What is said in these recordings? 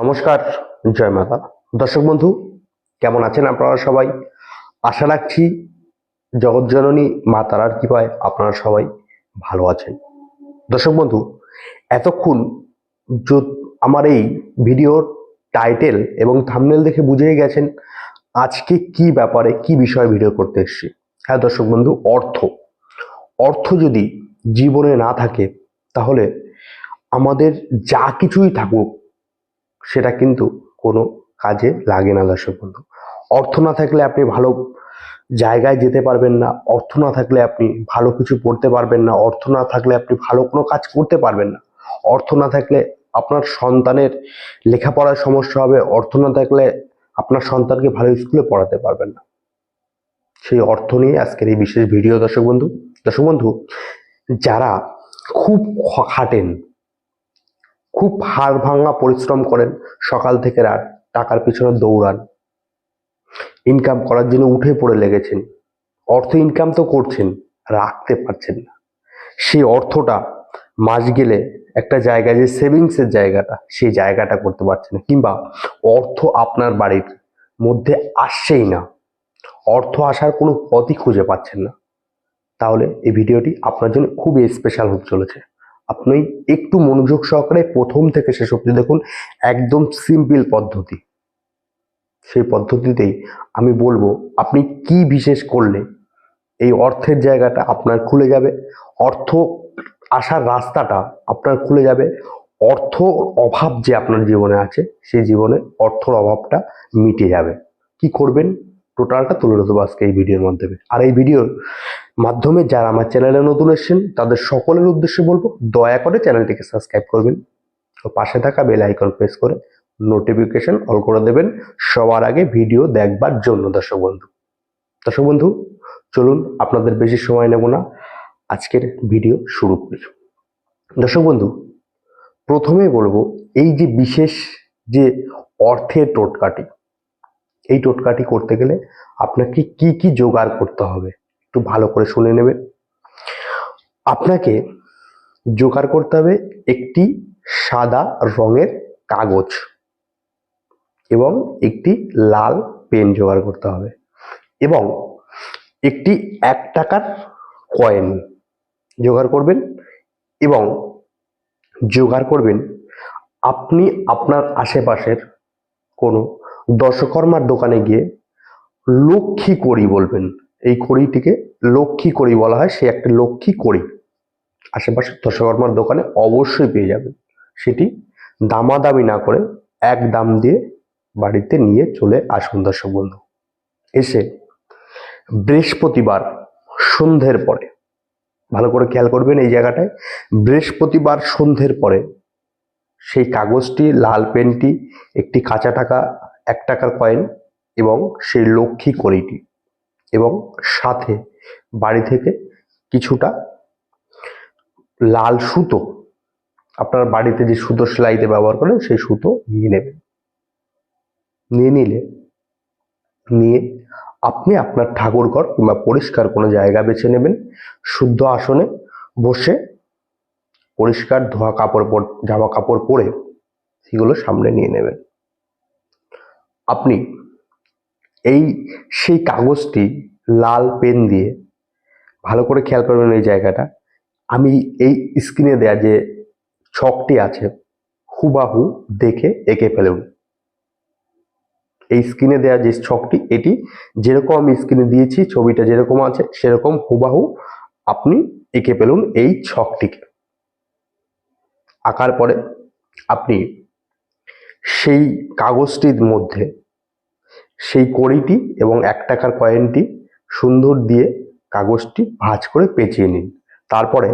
নমস্কার, জয় মাতা। দর্শক বন্ধু, কেমন আছেন আপনারা সবাই? আশা রাখছি জগৎজননী মা তারার কৃপায় আপনারা সবাই ভালো আছেন। দর্শক বন্ধু, এতক্ষণ আমার এই ভিডিওর টাইটেল এবং থাম্বনেল দেখে বুঝেই গেছেন আজকে কি ব্যাপারে, কি বিষয়ে ভিডিও করতে এসেছি। হ্যাঁ দর্শক বন্ধু, অর্থ। অর্থ যদি জীবনে না থাকে, তাহলে আমাদের যা কিছুই থাকুক সেটা কিন্তু কোনো কাজে লাগে না দর্শক বন্ধু। অর্থ না থাকলে আপনি ভালো জায়গায় যেতে পারবেন না, অর্থ না থাকলে আপনি ভালো কিছু পড়তে পারবেন না, অর্থ না থাকলে আপনি ভালো কোনো কাজ করতে পারবেন না। অর্থ না থাকলে আপনার সন্তানের লেখাপড়ার সমস্যা হবে, অর্থ না থাকলে আপনার সন্তানকে ভালো স্কুলে পড়াতে পারবেন না। সেই অর্থ নিয়ে আজকের এই বিশেষ ভিডিও দর্শক বন্ধু। দর্শক বন্ধু, যারা খুব খাটেন খুব হাড় ভাঙা পরিশ্রম করেন, সকাল থেকে রাত টাকার পিছনে দৌড়ান। ইনকাম করার জন্য উঠে পড়ে লেগেছেন। অর্থ ইনকাম তো করছেন, রাখতে পারছেন না। সেই অর্থটা মাস গেলে একটা জায়গায় যে সেভিংসের জায়গাটা, সেই জায়গাটা করতে পারছেন না। কিংবা অর্থ আপনার বাড়ির মধ্যে আসছেই না। অর্থ আসার কোনো পথই খুঁজে পাচ্ছেন না। তাহলে এই ভিডিওটি আপনার জন্য খুবই স্পেশাল হতে চলেছে। আপনি একটু মনোযোগ সহকারে প্রথম থেকে শেষ অবধি দেখুন, একদম সিম্পল পদ্ধতি। সেই পদ্ধতিতেই আমি বলব, আপনি কি বিশেষ করলে এই অর্থের জায়গাটা আপনার খুলে যাবে, অর্থ আসার রাস্তাটা আপনার খুলে যাবে, অর্থ অভাব যে আপনার জীবনে আছে, সেই জীবনে অর্থর অভাবটা মিটে যাবে। কি করবেন? টোটালটা তুলে ধরবো আজকে এই ভিডিওর মাধ্যমে। আর এই ভিডিওর মাধ্যমে যারা আমার চ্যানেলে নতুন এসেছেন, তাদের সকলের উদ্দেশ্যে বলব, দয়া করে চ্যানেলটিকে সাবস্ক্রাইব করবেন। ও পাশে থাকা বেল আইকন প্রেস করে নোটিফিকেশন অল করে দেবেন। সবার আগে ভিডিও দেখবার জন্য, দর্শক বন্ধু। দর্শক বন্ধু, চলুন আপনাদের বেশি সময় নেব না। আজকের ভিডিও শুরু করি। দর্শক বন্ধু, প্রথমে বলব, এই যে বিশেষ যে অর্থের টোটকাটি, এই টোটকাটি করতে গেলে আপনাকে কি কি জোগাড় করতে হবে? একটু ভালো করে শুনে নেবেন আপনাকে জোগাড় করতে হবে একটি সাদা রঙের কাগজ এবং একটি লাল পেন জোগাড় করতে হবে এবং একটি এক টাকার কয়েন জোগাড় করবেন এবং জোগাড় করবেন আপনি আপনার আশেপাশের কোনো দশকর্মার দোকানে গিয়ে লক্ষ্মী কড়ি বলবেন। এই কড়িটিকে লক্ষ্মী কড়ি বলা হয়, সে একটা লক্ষ্মী কড়ি। আশেপাশের দশকর্মার দোকানে অবশ্যই পেয়ে যাবেন। সেটি দামাদামি না করে এক দাম দিয়ে বাড়িতে নিয়ে চলে আসুন দর্শক বন্ধু। এসে বৃহস্পতিবার সন্ধ্যের পরে, ভালো করে খেয়াল করবেন এই জায়গাটায়, বৃহস্পতিবার সন্ধ্যের পরে সেই কাগজটি, লাল পেনটি, একটি কাঁচা টাকা, এক টাকার কয়েন এবং সেই লক্ষ্মী কড়িটি। এবং সাথে বাড়ি থেকে কিছুটা লাল সুতো, আপনার বাড়িতে যে সুতো সেলাইতে ব্যবহার করেন সেই সুতো নিয়ে নেবেন। নিয়ে নিলে, নিয়ে আপনি আপনার ঠাকুরঘর কিংবা পরিষ্কার কোনো জায়গা বেছে নেবেন, শুদ্ধ আসনে বসে পরিষ্কার ধোয়া কাপড় জামা কাপড় পরে সেগুলো সামনে নিয়ে নেবেন। আপনি এই, সেই কাগজটি লাল পেন দিয়ে ভালো করে খেয়াল করবেন এই জায়গাটা। আমি এই স্ক্রিনে দেয়া যে ছকটি আছে, হুবাহু দেখে এঁকে ফেলুন। এই স্ক্রিনে দেওয়া যে ছকটি, এটি যেরকম আমি স্ক্রিনে দিয়েছি, ছবিটা যেরকম আছে, সেরকম হুবাহু আপনি এঁকে ফেলুন এই ছকটিকে। আঁকার পরে আপনি সেই কাগজটির মধ্যে সেই কড়িটি এবং এক টাকার কয়েনটি সুন্দর দিয়ে কাগজটি ভাঁজ করে পেঁচিয়ে নিন। তারপরে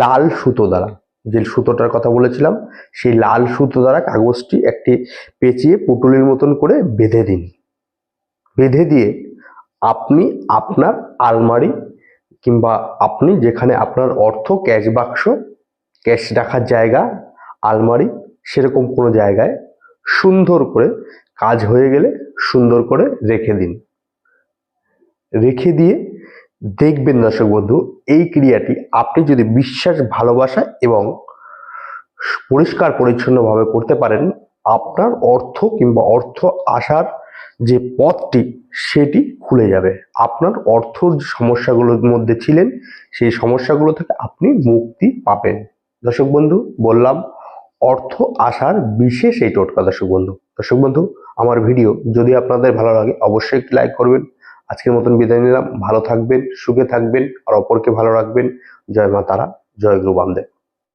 লাল সুতো দ্বারা, যে সুতোটার কথা বলেছিলাম, সেই লাল সুতো দ্বারা কাগজটি একটি পেঁচিয়ে পুটুলির মতন করে বেঁধে দিন। বেঁধে দিয়ে আপনি আপনার আলমারি কিংবা আপনি যেখানে আপনার অর্থ, ক্যাশ বাক্স, ক্যাশ রাখার জায়গা, আলমারি, সেরকম কোনো জায়গায় সুন্দর করে কাজ হয়ে গেলে সুন্দর করে রেখে দিন। রেখে দিয়ে দেখবেন দর্শক বন্ধু, এই ক্রিয়াটি আপনি যদি বিশ্বাস, ভালোবাসা এবং পরিষ্কার, পরিচ্ছন্নভাবে করতে পারেন, আপনার অর্থ কিংবা অর্থ আসার যে পথটি, সেটি খুলে যাবে। আপনার অর্থ সমস্যাগুলোর মধ্যে ছিলেন, সেই সমস্যাগুলো থেকে আপনি মুক্তি পাবেন। দর্শক বন্ধু, বললাম অর্থ আসার বিশেষ এই টোটকা দর্শক বন্ধু দর্শক বন্ধু আমার ভিডিও যদি আপনাদের ভালো লাগে, অবশ্যই একটি লাইক করবেন। আজকের মতন বিদায় নিলাম। ভালো থাকবেন, সুখে থাকবেন, আর অপরকে ভালো রাখবেন। জয় মা তারা, জয় গুরু বামদেব।